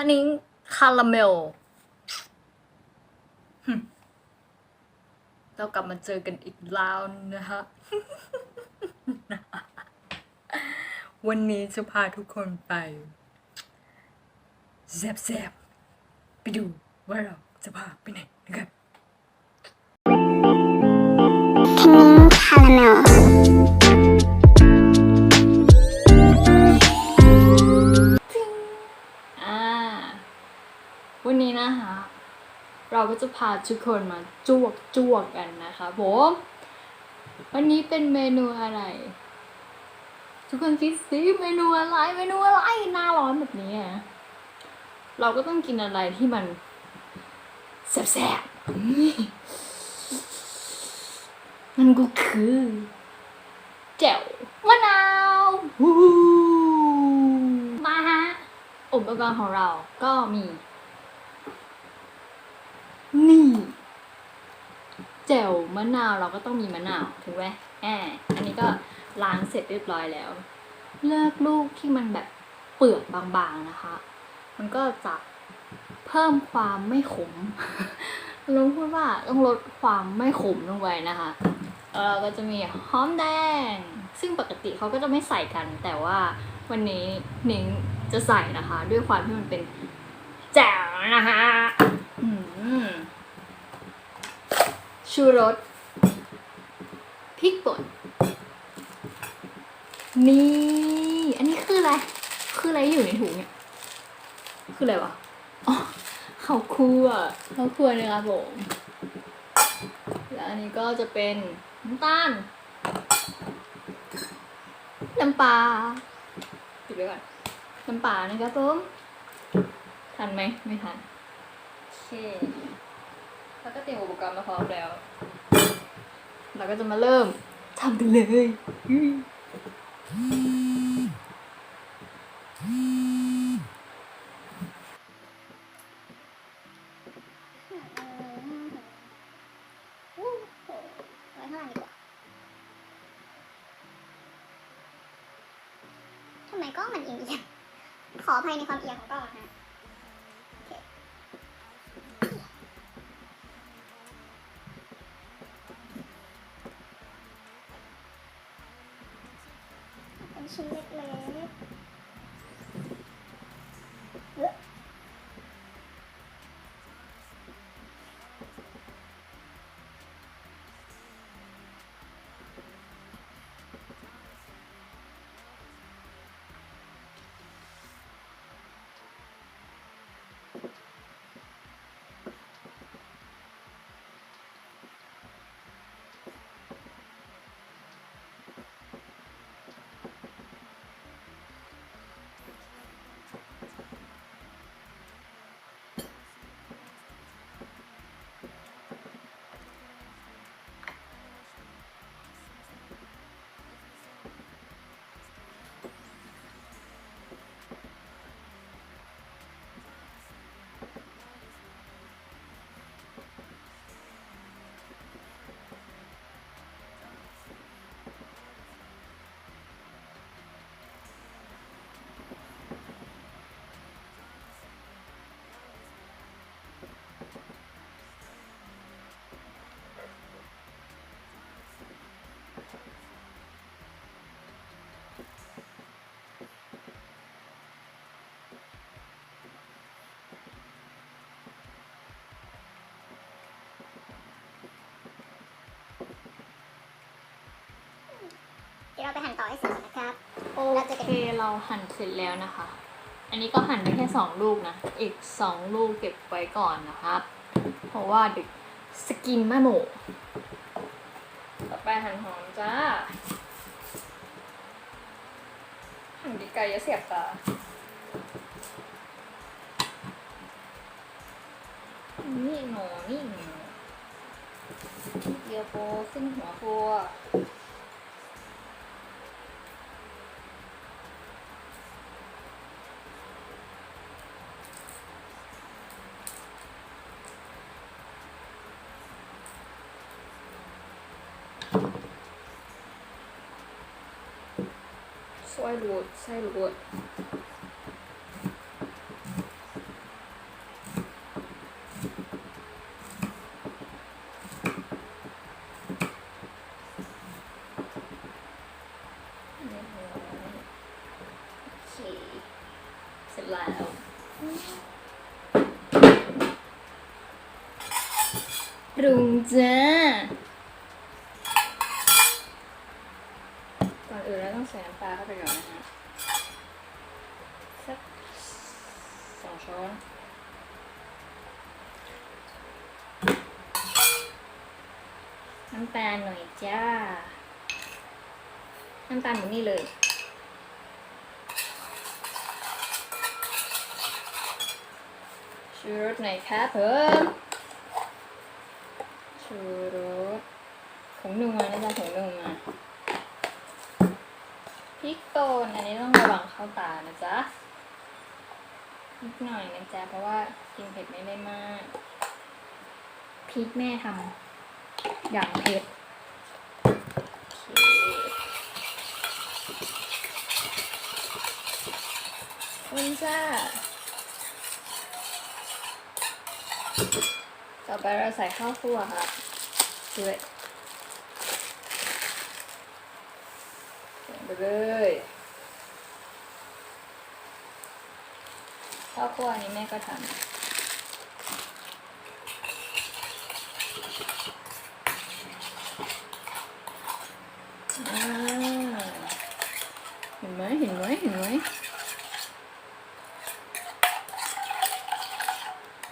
คันนิ้งคาราเมล เรากลับมาเจอกันอีกแล้วนะคะ วันนี้จะพาทุกคนไปแซบๆไปดูว่าเราจะพาไปไหนนะครับ ก็จะพาทุกคนมาจวกจวกๆกันนะคะผมวันนี้เป็นเมนูอะไร ทุกคนคิดสิเมนูอะไรเมนูอะไรหน้าร้อนแบบนี้อะเราก็ต้องกินอะไรที่มันแซ่บๆนี่มันก็คือแจ่วมะนาวฮู้มาฮะอุปกรณ์ของเราก็มี นี่แจ่วมะนาวเราก็ต้องมีมะนาวถูกไหมแอบอันนี้ก็ล้างเสร็จเรียบร้อยแล้ว เลือกลูกที่มันแบบเปลือกบางๆนะคะ มันก็จะเพิ่มความไม่ขมลุงพูดว่าต้องลดความไม่ขมลงไปนะคะเราก็จะมีหอมแดง ซึ่งปกติเขาก็จะไม่ใส่กัน แต่ว่าวันนี้นิ้งจะใส่นะคะ ด้วยความที่มันเป็นแจ่วนะคะ ชูรส พริกป่น นี่ อันนี้คืออะไร คืออะไรอยู่ในถุงเนี่ย คืออะไรวะ อ๋อข้าวคั่วข้าวคั่วนะครับผม แล้วอันนี้ก็จะเป็นน้ำตาล น้ำปลาปิดไว้ก่อน น้ำปลานะครับผม ทันไหม ไม่ทัน เคแล้วก็เตรียมอุปกรณ์มาพร้อมแล้ว เราก็จะมาเริ่มทำกันเลย เป็น เราไปหั่นต่อให้เสร็จนะครับ โอเคเราหั่นเสร็จแล้วนะคะ อันนี้ก็หั่นได้แค่สองลูกนะ อีกสองลูกเก็บไว้ก่อนนะครับ เพราะว่าเด็กสกินแม่หมูต่อไปหั่นหอมจ้า หั่นดีไกลจะเสียบตานี่หนูนี่หนูเดียวโปขึ้นหัวครัว Silwood Silwood เสร็จแล้วปรุงจ้า น้ำตาลหน่อยจ้า น้ำตาลหมดนี่เลยชูรสหน่อยครับเพิ่มชูรสผงนัวนะจ๊ะผงนัวพริกป่นอันนี้ต้องระวังเข้าตานะจ๊ะนิดหน่อยนะจ๊ะเพราะว่ากินเผ็ดไม่ได้มากพริกแม่ทำ อย่างเผ็ดโอเคคนจ้า ต่อไปเราใส่ข้าวคั่วค่ะด้วยใส่ไปเลยข้าวคั่วนี้แม่ก็ทำอ่าเห็นไหมเห็นไหมเห็นไหม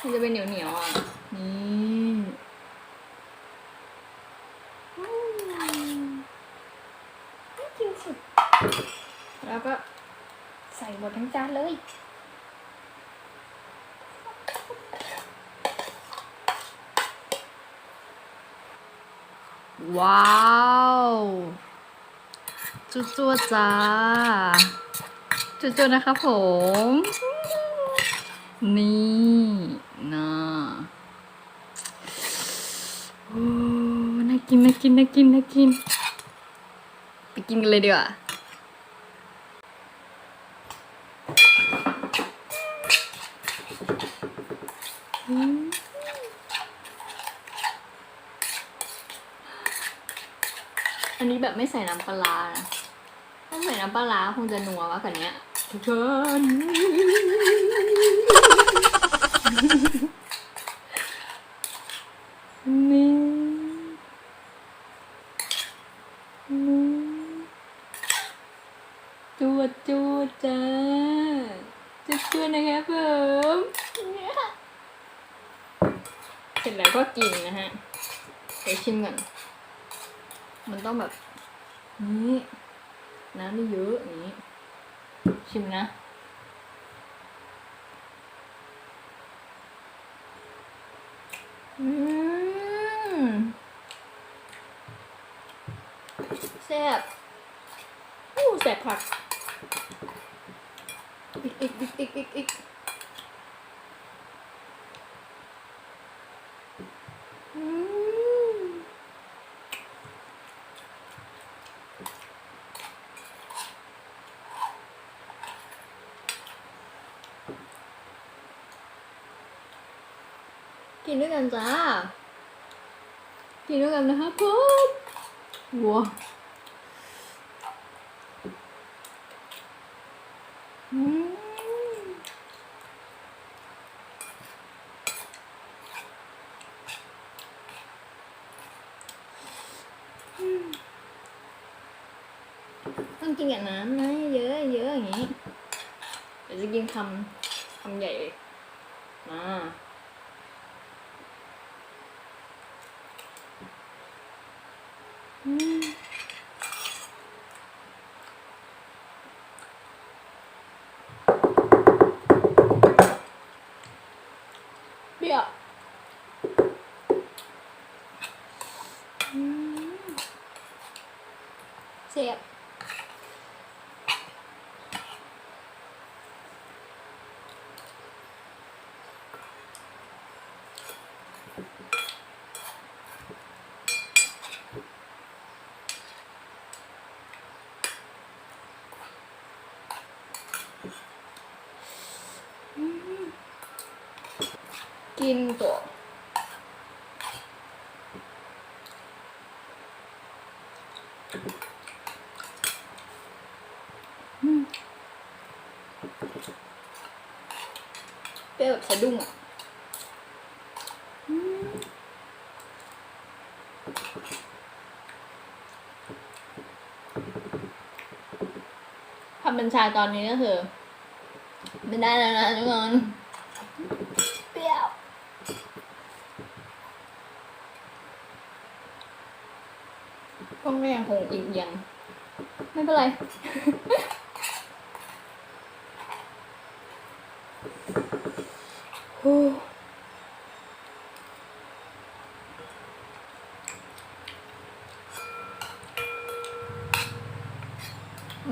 มันจะ เป็นเหนียวเหนียวๆอะ นี่น่ากินสุด แล้วก็ใส่หมดทั้งจานเลย ว้าวจุจัวจ้าจุจัวนะครับผม นี่ นะโอ้น่ากินน่ากินน่ากินน่ากิน ไปกินกันเลยดีกว่าอืมอันนี้แบบไม่ใส่น้ำปลาร้านะถ้าใส่น้ำปลาร้าคงจะนัวมากกว่านี้ทุกคนนี่นี่จวดจวดจ้าจุดจวดนะครับผม เสร็จแล้วก็กินนะฮะเดี๋ยวชิมก่อนมันต้องแบบ นี้น้ำไม่เยอะอย่างนี้ ชิมนะอืมแซ่บอู้แซ่บผักอีกอีกอีกอีกอีก กินด้วยกันจ้า กินด้วยกันนะครับผมว้าอืมต้องกินกับน้ำนะเยอะเยอะอย่างนี้เดี๋ยวจะกินคำคำใหญ่มา กินตัวอืมเปรี้ยวแบบสะดุ้งอะอืมคำบัญชาตอนนี้ก็คือไม่ได้แล้วนะทุกคนเปรี้ยว ก็ไม่ยังคงอีกยังไม่เป็นไรโอ้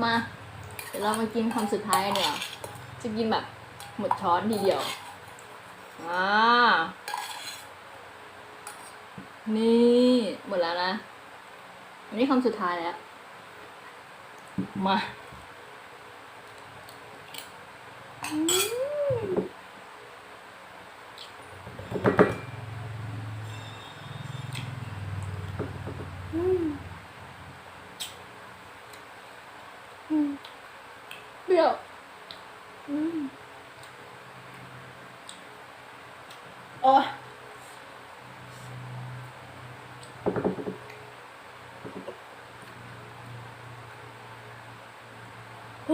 มา เดี๋ยวเรามากินคำสุดท้ายกันเดี๋ยวาจะกินแบบหมดช้อนทีเดียว อ่า นี่ หมดแล้วนะ อันนี้คำสุดท้ายแล้ว มาอืม อืมอืมเปรี้ยวอืมโอ้ยโอ้ เ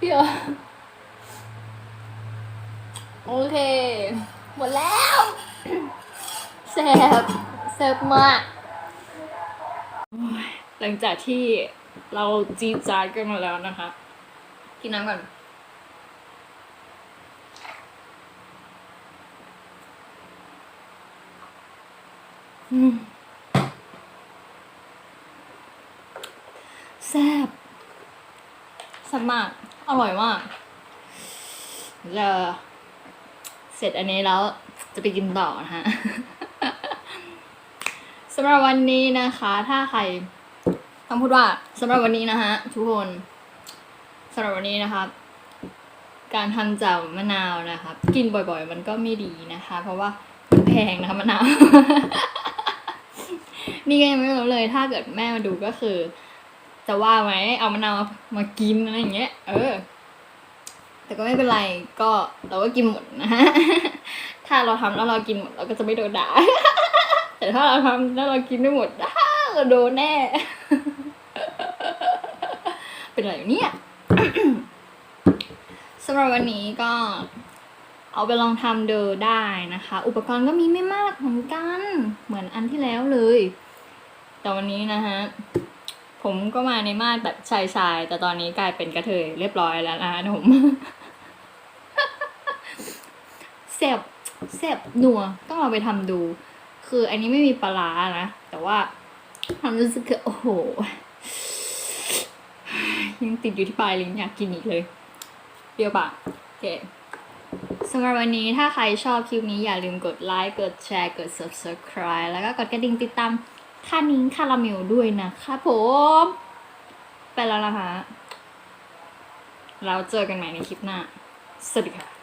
ปรี้ยวโอเค หมดแล้วแซ่บแซ่บมาก หลังจากที่เราจีดจาดกันมาแล้วนะคะ กินน้ำก่อนอืมแซ่บ แซ่บมาก อร่อยมากจะเสร็จอันนี้แล้วจะไปกินต่อนะฮะสำหรับวันนี้นะคะ ถ้าใครต้องพูดว่าสำหรับวันนี้นะฮะทุกคนสำหรับวันนี้นะครับ การทำจากมะนาวนะครับ กินบ่อยๆ มันก็ไม่ดีนะคะ เพราะว่ามันแพงนะคะมะนาวนี่ก็ยังไม่รู้เลย ถ้าเกิดแม่มาดูก็คือ จะว่าไหมเอามะนาวมากินอะไรอย่างเงี้ย เออ แต่ก็ไม่เป็นไรก็เราก็กินหมดนะฮะถ้าเราทำแล้วเรากินหมดเราก็จะไม่โดนด่าแต่ถ้าเราทำแล้วเรากินไม่หมดเราโดนแน่ เป็นไรอยู่เนี่ยสำหรับวันนี้ก็เอาไปลองทำเดูได้นะคะ อุปกรณ์ก็มีไม่มากเหมือนกัน เหมือนอันที่แล้วเลย แต่วันนี้นะฮะ ผมก็มาในมาดแบบชายชายแต่ตอนนี้กลายเป็นกระเทยเรียบร้อยแล้วนะผมแซบแซ่บนัวต้องเอาไปทำดู คืออันนี้ไม่มีปลาร้านะ แต่ว่าความรู้สึกคือโอ้โห ยังติดอยู่ที่ปลายลิ้นอยากกินอีกเลยเปรี้ยวปากโอเคสำหรับวันนี้ถ้าใครชอบคลิปนี้อย่าลืมกดไลค์ กดแชร์ กด subscribe แล้วก็กดกระดิ่งติดตาม ค่านิ้งคาราเมลด้วยนะคะผมไปแล้วนะคะแล้วเจอกันใหม่ในคลิปหน้า สวัสดีค่ะ